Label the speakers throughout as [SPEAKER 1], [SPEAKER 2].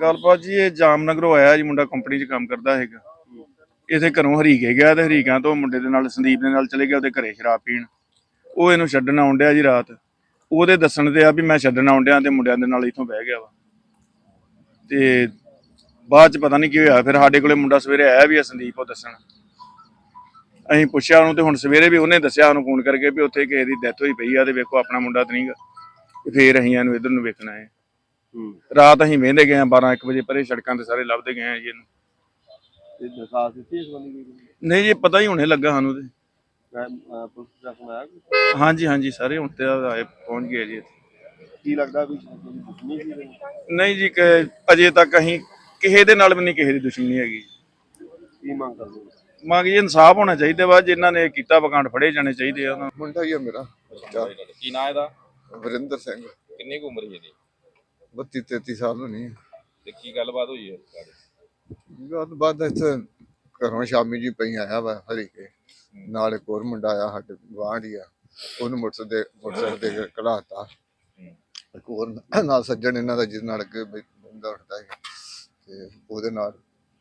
[SPEAKER 1] ਗੱਲਬਾਤ ਜੀ, ਇਹ ਜਾਮਨਗਰੋਂ ਆਇਆ ਜੀ, ਮੁੰਡਾ ਕੰਪਨੀ 'ਚ ਕੰਮ ਕਰਦਾ ਹੈਗਾ। ਇਥੇ ਘਰੋਂ ਹਰੀਕੇ ਗਿਆ ਤੇ ਹਰੀਕਾਂ ਤੋਂ ਮੁੰਡੇ ਦੇ ਨਾਲ, ਸੰਦੀਪ ਦੇ ਨਾਲ ਚਲੇ ਗਿਆ ਉਹਦੇ ਘਰੇ ਸ਼ਰਾਬ ਪੀਣ। ਉਹ ਇਹਨੂੰ ਛੱਡਣ ਆਉਣ ਡਿਆ ਜੀ ਰਾਤ। ਉਹਦੇ ਦੱਸਣ ਤੇ ਆ ਵੀ ਮੈਂ ਛੱਡਣ ਆਉਣ ਡਿਆ ਤੇ ਮੁੰਡਿਆਂ ਦੇ ਨਾਲ ਇਥੋਂ ਬਹਿ ਗਿਆ ਵਾ। ਤੇ ਬਾਅਦ ਚ ਪਤਾ ਨਹੀਂ ਕੀ ਹੋਇਆ, ਫਿਰ ਸਾਡੇ ਕੋਲੇ ਮੁੰਡਾ ਸਵੇਰੇ ਆਇਆ ਵੀ ਆ ਸੰਦੀਪ ਉਹ ਦੱਸਣ। ਅਸੀਂ ਪੁੱਛਿਆ ਉਹਨੂੰ ਤੇ ਹੁਣ ਸਵੇਰੇ ਵੀ ਉਹਨੇ ਦੱਸਿਆ ਉਹਨੂੰ ਫੋਨ ਕਰਕੇ ਵੀ ਉੱਥੇ ਕਿਸੇ ਦੀ ਡੈਥ ਹੋਈ ਪਈ ਆ ਤੇ ਵੇਖੋ ਆਪਣਾ ਮੁੰਡਾ ਤਾਂ ਨਹੀਂਗਾ ਤੇ ਫੇਰ ਅਸੀਂ ਇਹਨੂੰ ਇਧਰ ਨੂੰ ਵੇਖਣਾ ਹੈ ਰਾਤ ਅਸੀਂ ਵਹਿੰਦੇ ਗਏ ਆ 12 1 ਵਜੇ ਪਰੇ ਸੜਕਾਂ ਤੇ ਸਾਰੇ ਲੱਭਦੇ ਗਏ ਆ ਜੀ ਇਹਨੂੰ।
[SPEAKER 2] ਤੇ ਦਰਖਾਸਤ ਦਿੱਤੀ ਇਸ ਬੰਦੇ ਦੀ?
[SPEAKER 1] ਨਹੀਂ ਜੀ ਪਤਾ ਹੀ ਹੁਣੇ ਲੱਗਾ ਸਾਨੂੰ ਤੇ।
[SPEAKER 2] ਮੈਂ ਪੁਲਿਸ?
[SPEAKER 1] ਹਾਂਜੀ ਹਾਂਜੀ ਸਾਰੇ ਹੁਣ ਤੇ ਆਏ ਪਹੁੰਚ ਗਏ ਜੀ ਇੱਥੇ।
[SPEAKER 2] ਕੀ ਲੱਗਦਾ ਵੀ ਕੋਈ ਦੁਸ਼ਮਣੀ ਸੀ ਇਹਦੇ ਨਾਲ?
[SPEAKER 1] ਨਹੀਂ ਜੀ ਕਿ ਅਜੇ ਤੱਕ ਅਸੀਂ ਕਿਸੇ ਦੇ ਨਾਲ ਵੀ ਨਹੀਂ ਕਿਸੇ ਦੀ ਦੁਸ਼ਮਣੀ ਹੈਗੀ।
[SPEAKER 2] ਕੀ ਮੰਗ ਕਰਦੇ ਹੋ?
[SPEAKER 1] ਮੰਗ ਜੀ ਇਨਸਾਫ ਹੋਣਾ ਚਾਹੀਦਾ ਵਾ ਜਿਨ੍ਹਾਂ ਨੇ ਕੀਤਾ ਵਕਾਂਡ ਫੜੇ ਜਾਣੇ ਚਾਹੀਦੇ ਆ ਉਹਨਾਂ ਨੂੰ।
[SPEAKER 3] ਮੁੰਡਾ ਹੀ ਆ ਮੇਰਾ
[SPEAKER 4] ਕੀ ਨਾਂ ਇਹਦਾ?
[SPEAKER 3] ਵਰਿੰਦਰ ਸਿੰਘ।
[SPEAKER 4] ਕਿੰਨੀ ਕੁ ਉਮਰ ਹੈ ਇਹਦੀ?
[SPEAKER 3] 32 33 ਸਾਲ ਹੋਣੀ ਹੈ
[SPEAKER 4] ਤੇ ਕੀ ਗੱਲਬਾਤ ਹੋਈ ਹੈ
[SPEAKER 3] ਗੱਲ ਬਾਅਦ ਇੱਥੇ ਘਰੋਂ ਸ਼ਾਮੀ ਜੀ ਪਈ ਆਇਆ ਵਾ ਹਰੀ ਕੇ ਨਾਲ ਇੱਕ ਹੋਰ ਮੁੰਡਾ ਆਇਆ ਸਾਡੇ ਗੁਆਂਢ ਹੀ ਆ। ਉਹਨੂੰ ਮੋਟਰ ਦੇ ਮੋਟਰਸਾਈਕਲ ਦੇ ਕਢਾਤਾ। ਇੱਕ ਹੋਰ ਨਾਲ ਸੱਜਣ ਇਹਨਾਂ ਦਾ ਜਿਹਦੇ ਨਾਲ ਅੱਗੇ ਬੰਦਾ ਉੱਠਦਾ ਹੈ ਤੇ ਉਹਦੇ ਨਾਲ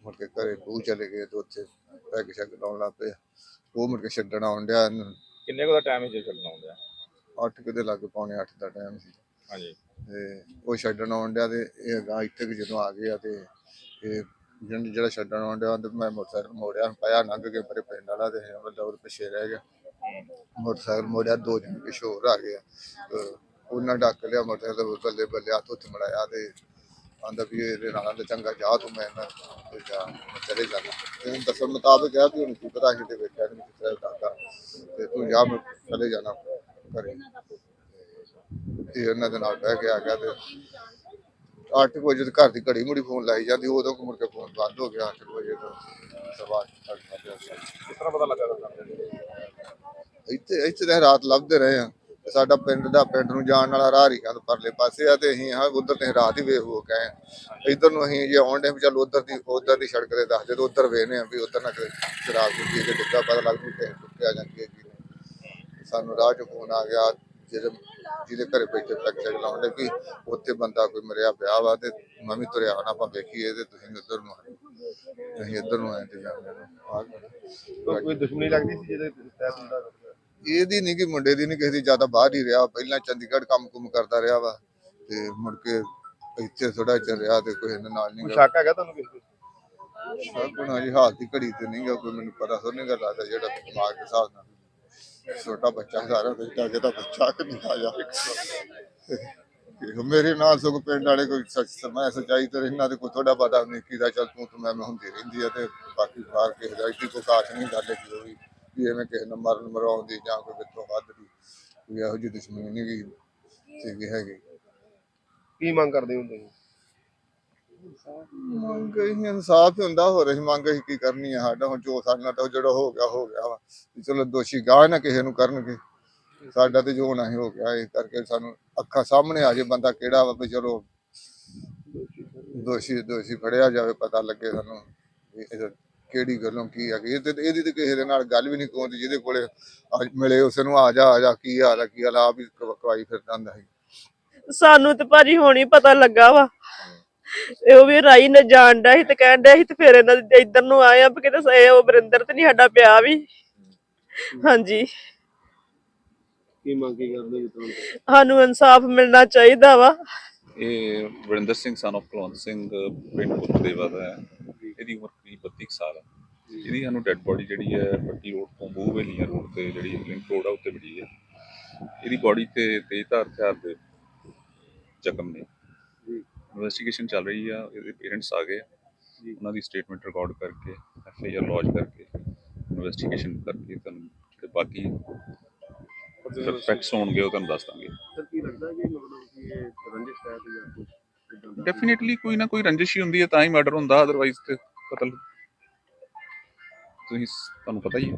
[SPEAKER 3] ਮੁੜ ਕੇ ਘਰੇ ਬੂ ਚਲੇ ਗਏ ਤੇ ਉੱਥੇ ਪੈਗ ਸ਼ੈਗ ਲਾਉਣ ਲੱਗ ਪਏ ਉਹ ਮੁੜ ਕੇ ਛੱਡਣ ਆਉਣ ਡਿਆ
[SPEAKER 4] ਕਿੰਨੇ ਕੁ ਦਾ ਟਾਈਮ ਹੈ ਜੇ ਛੱਡਣਾ ਹੁੰਦਾ
[SPEAKER 3] 8 ਕਿਤੇ ਲੱਗ ਪੌਣੇ 8 ਦਾ ਟਾਈਮ ਸੀ।
[SPEAKER 4] ਹਾਂਜੀ।
[SPEAKER 3] ਤੇ ਉਹ ਛੱਡਣ ਆਉਣ ਡਿਆ ਤੇ ਇਹ ਅਗਾਂਹ ਇੱਥੇ ਕੁ ਜਦੋਂ ਆ ਗਿਆ ਤੇ ਇਹ ਜਿਹਨ- ਜਿਹੜਾ ਛੱਡਣ ਆਉਣ ਡਿਆ ਤੇ ਮੈਂ ਮੋਟਰਸਾਈਕਲ ਮੋੜਿਆ ਪਾਇਆ ਲੰਘ ਕੇ ਮੇਰੇ ਪਿੰਡ ਵਾਲਾ ਤੇ ਮਤਲਬ ਉਹ ਪਿੱਛੇ ਰਹਿ ਗਿਆ। ਮੋਟਰਸਾਈਕਲ ਮੋੜਿਆ, ਦੋ ਜਣ ਪਿੱਛੇ ਹੋਰ ਆ। ਗਿਆ ਤੇ ਉਹਨਾਂ ਡੱਕ ਲਿਆ ਮੋਟਰਸਾਈਕਲ ਤੇ ਬੱਲੇ ਬੱਲੇ ਹੱਥ ਉੱਥੇ ਮੜਾਇਆ ਤੇ ਆਂਦਾ ਵੀ ਇਹਦੇ ਨਾਲ ਤਾਂ ਚੰਗਾ ਜਾ ਤੂੰ ਮੈਂ ਨਾ ਤੇ ਜਾ, ਮੈਂ ਚਲੇ ਜਾਣਾ। ਤੇ ਦੱਸਣ ਮੁਤਾਬਕ ਕਿਹਾ ਵੀ ਹੁਣ ਕੀ ਪਤਾ ਸੀ ਤੇ ਵੇਖਿਆ ਨਹੀਂ ਕਿਸ ਤਰ੍ਹਾਂ ਦਾਦਾ ਤੇ ਤੂੰ ਜਾ, ਮੈਂ ਚਲੇ ਜਾਣਾ ਘਰੇ। ਤੇ ਉਹਨਾਂ ਦੇ ਨਾਲ ਬਹਿ ਕੇ ਆ ਗਿਆ ਤੇ 8 ਵਜੇ ਤੇ ਘਰ ਦੀ ਘੜੀ ਮੁੜੀ ਫੋਨ ਲਾਈ ਜਾਂਦੀ ਉਦੋਂ ਕੁ ਮੁੜ ਕੇ ਫੋਨ ਬੰਦ ਹੋ ਗਿਆ 8 ਵਜੇ ਤੋਂ ਸਵਾ ਅੱਠ ਵਜੇ
[SPEAKER 4] ਕਿਸ ਤਰ੍ਹਾਂ ਪਤਾ ਲੱਗਾ
[SPEAKER 3] ਇੱਥੇ ਇੱਥੇ ਤਾਂ ਰਾਤ ਲੱਭਦੇ ਰਹੇ ਆ। ਤੇ ਸਾਡਾ ਪਿੰਡ ਦਾ ਪਿੰਡ ਨੂੰ ਜਾਣ ਵਾਲਾ ਰਾਹ ਰੀਕਾਂ ਤੋਂ ਪਰਲੇ ਪਾਸੇ ਆ ਤੇ ਅਸੀਂ ਹਾਂ ਉਧਰ ਤੇ ਰਾਤ ਹੀ ਵੇਖ ਹੋ ਗਏ ਆ। ਇਧਰ ਨੂੰ ਅਸੀਂ ਜੇ ਆਉਣ ਦੇ ਵੀ ਚੱਲ ਉਧਰ ਦੀ ਉਧਰ ਦੀ ਸੜਕ ਤੇ ਦੱਸ ਜਦੋਂ ਉਧਰ ਵੇਖਨੇ ਆ ਵੀ ਉਧਰ ਨਾ ਕੋਈ ਸ਼ਰਾਬ ਦੀ ਪੀ ਕੇ ਡਿੱਗਾ ਪਤਾ ਲੱਗ ਜੂ ਕਿ ਟੁੱਟਿਆ ਜਾਂਦੀ ਜੀ ਸਾਨੂੰ ਰਾਹ 'ਚ ਫੋਨ ਆ ਗਿਆ ਜਿਹੜੇ ਜਿਹਦੇ ਘਰੇ ਬੈਠੇ ਤੱਕ ਚੱਕ ਲਾਉਂਦੇ ਕਿ ਉੱਥੇ ਬੰਦਾ ਕੋਈ ਮਰਿਆ ਪਿਆ ਵਾ ਤੇ ਮੈਂ ਵੀ ਤੁਰਿਆ ਆਣਾ ਆਪਾਂ ਵੇਖੀਏ ਤੇ ਤੁਸੀਂ ਉਧਰ ਨੂੰ ਆਏ ਅਸੀਂ ਇੱਧਰ ਨੂੰ ਆਏ ਤੇ ਜਾਂਦੇ।
[SPEAKER 2] ਕੋਈ ਦੁਸ਼ਮਣੀ ਲੱਗਦੀ ਸੀ ਜਿਹਦੇ ਤਹਿਤ ਹੁੰਦਾ
[SPEAKER 3] ਇਹਦੀ ਨਹੀਂ ਕਿ ਮੁੰਡੇ ਦੀ ਨਹੀਂ ਕਿਸੇ ਦੀ ਜ਼ਿਆਦਾ ਬਾਹਰ ਹੀ ਰਿਹਾ। ਪਹਿਲਾਂ ਚੰਡੀਗੜ੍ਹ ਕੰਮ ਕੁਮ ਕਰਦਾ ਰਿਹਾ ਵਾ ਤੇ ਮੁੜ ਕੇ ਇੱਥੇ ਥੋੜਾ ਚਿਰ ਰਿਹਾ ਤੇ ਕੋਈ ਇਹਨਾਂ ਨਾਲ ਨਹੀਂ
[SPEAKER 2] ਸ਼ੱਕ ਹੈਗਾ ਤੁਹਾਨੂੰ ਕਿਸੇ ਤੇ?
[SPEAKER 3] ਸਾਗੁਣਾ ਜੀ ਹਾਲ ਦੀ ਘੜੀ ਤੇ ਨਹੀਂ ਗਾ ਕੋਈ ਮੈਨੂੰ ਪਤਾ ਸੋ ਨਹੀਂ ਗਾ ਲੱਗਦਾ ਜਿਹੜਾ ਦਿਮਾਗ ਦੇ ਹਿਸਾਬ ਨਾਲ। ਛੋਟਾ ਬੱਚਾ ਸਾਰਾ ਤੇ ਜਾ ਬੱਚਾ ਕਿ ਨਹੀਂ ਆ ਜਾ ਮੇਰੇ ਨਾਲ ਸਗੋਂ ਪਿੰਡ ਵਾਲੇ ਕੋਈ ਸੱਚ ਸਮਾਂ ਸੱਚਾਈ ਤੇ ਇਹਨਾਂ ਦੇ ਕੋਈ ਥੋੜਾ ਪਤਾ ਨਹੀਂ ਕੀਦਾ ਚੱਲ ਤੂੰ ਤੂੰ ਮੈਂ ਮੈਂ ਹੁੰਦੀ ਰਹਿੰਦੀ ਆ ਤੇ ਬਾਕੀ ਬਾਹਰ ਕਿਸੇ ਦਾ ਇੱਥੇ ਕਾਸ਼ ਨਹੀਂ ਗੱਲ ਹੈਗੀ ਉਹ ਵੀ ਐਵੇਂ ਕਿਸੇ ਨੂੰ ਮਰਨ ਮਰਾਉਣ ਜਾਂ ਕੋਈ ਵਿੱਚੋਂ ਵੱਧ ਦੀ, ਕੋਈ ਇਹੋ ਜਿਹੀ ਦੁਸ਼ਮਣੀ ਨਹੀਂ ਗਈ ਸੀਗੀ ਹੈਗੀ।
[SPEAKER 2] ਕੀ ਮੰਗ ਕਰਦੇ ਹੁੰਦੇ ਸੀ
[SPEAKER 3] ਮੰਗ ਇਹ ਇਨਸਾਫ ਹੀ ਹੁੰਦਾ, ਹੋਰ ਅਸੀਂ ਮੰਗ ਅਸੀਂ ਕੀ ਕਰਨੀ ਆ? ਸਾਡਾ ਹੁਣ ਜੋ ਸਾਡੇ ਨਾਲ ਤਾਂ ਜਿਹੜਾ ਹੋ ਗਿਆ ਹੋ ਗਿਆ ਵਾ। ਵੀ ਚਲੋ ਦੋਸ਼ੀ ਗਾਹ ਨਾ ਕਿਸੇ ਨੂੰ ਕਰਨਗੇ। ਸਾਡਾ ਤੇ ਜੋ ਹੋਣਾ ਹੀ ਹੋ ਗਿਆ। ਇਸ ਕਰਕੇ ਸਾਨੂੰ ਅੱਖਾਂ ਸਾਹਮਣੇ ਆ ਜੇ ਬੰਦਾ ਕਿਹੜਾ ਵਾ ਵੀ ਚਲੋ ਦੋਸ਼ੀ ਦੋਸ਼ੀ ਫੜਿਆ ਜਾਵੇ, ਪਤਾ ਲੱਗੇ ਸਾਨੂੰ ਵੀ ਇਹ ਕਿਹੜੀ ਗੱਲੋਂ ਕੀ ਹੈਗੀ ਇਹ ਤੇ ਇਹਦੀ ਤੇ ਕਿਸੇ ਦੇ ਨਾਲ ਗੱਲ ਵੀ ਨਹੀਂ ਕੋਂਦੀ ਜਿਹਦੇ ਕੋਲੇ ਅੱਜ ਮਿਲੇ ਉਸ ਨੂੰ ਆ ਜਾ ਆ ਜਾ, ਕੀ ਹਾਲ ਆ, ਕੀ ਹਾਲ ਆ, ਆਪ ਕਵਾਈ ਫਿਰਦਾ ਹੁੰਦਾ ਸੀ।
[SPEAKER 5] ਸਾਨੂੰ ਤੇ ਭਾਜੀ ਹੁਣ ਪਤਾ ਲੱਗਾ ਵਾ। ਇਹ ਉਹ ਵੀ ਰਾਈ ਨੇ ਜਾਣ ਡਿਆ ਸੀ ਤੇ ਕਹਿਣ ਡਿਆ ਸੀ ਤੇ ਫਿਰ ਇਹਨਾਂ ਦੇ ਇੱਧਰ ਨੂੰ ਆਏ ਆ ਵੀ ਕਿਤੇ ਸ- ਇਹ ਉਹ ਵਰਿੰਦਰ ਤੇ ਨਹੀਂ ਸਾਡਾ ਪਿਆ ਵੀ। ਹਾਂਜੀ।
[SPEAKER 2] ਕੀ ਮੰਗ ਕੀ ਕਰਦੇ ਜੀ ਤੁਹਾਨੂੰ?
[SPEAKER 5] ਸਾਨੂੰ ਇਨਸਾਫ ਮਿਲਣਾ ਚਾਹੀਦਾ ਵਾ।
[SPEAKER 6] ਇਹ ਵਰਿੰਦਰ ਸਿੰਘ ਸਨ of ਕੁਲਵੰਤ ਸਿੰਘ ਪਿੰਡ ਪੁੱਤਦੇਵਾ ਦਾ ਹੈ। ਇਹਦੀ ਉਮਰ ਕਰੀਬ 32 ਕੁ ਸਾਲ ਹੈ ਇਹਦੀ ਸਾਨੂੰ ਡੈੱਡ ਬੋਡੀ ਜਿਹੜੀ ਹੈ ਪੱਟੀ ਰੋਡ ਤੋਂ ਬੂਹ ਵੇਲੀਆਂ ਰੋਡ ਤੇ ਜਿਹੜੀ ਲਿੰਕ ਰੋਡ ਆ ਉੱਤੇ ਮਿਲੀ ਹੈ। ਇਹਦੀ ਬੋਡੀ ਤੇ ਤੇਜ਼ਧਾਰ ਹਥਿਆਰ ਦੇ ਜ਼ਖਮ ਨੇ। ਇਨਵੈਸਟੀਗੇਸ਼ਨ ਚੱਲ ਰਹੀ ਆ ਇਹਦੇ ਪੇਰੈਂਟਸ ਆ ਗਏ ਆ। ਉਹਨਾਂ ਦੀ ਸਟੇਟਮੈਂਟ ਰਿਕਾਰਡ ਕਰਕੇ ਐਫ ਆਈ ਆਰ ਲੌਜ ਕਰਕੇ ਇਨਵੈਸਟੀਗੇਸ਼ਨ ਕਰਕੇ ਤੁਹਾਨੂੰ ਜਿਹੜੇ ਬਾਕੀ ਫੈਕਟਸ ਹੋਣਗੇ ਉਹ ਤੁਹਾਨੂੰ ਦੱਸ ਦਾਂਗੇ।
[SPEAKER 2] ਸਰ ਕੀ ਲੱਗਦਾ ਕਿ ਮਤਲਬ ਕਿ ਇਹ ਰੰਜਿਸ਼ ਹੈ ਤੇ ਜਾਂ ਕੁਝ ਇਦਾਂ ਦਾ?
[SPEAKER 6] ਡੈਫੀਨਿਟਲੀ ਕੋਈ ਨਾ ਕੋਈ ਰੰਜਿਸ਼ ਹੀ ਹੁੰਦੀ ਹੈ ਤਾਂ ਹੀ ਮਰਡਰ ਹੁੰਦਾ ਅਦਰਵਾਈਜ਼ ਤੇ ਕਤਲ ਤੁਸੀਂ ਤੁਹਾਨੂੰ ਪਤਾ ਹੀ ਹੈ।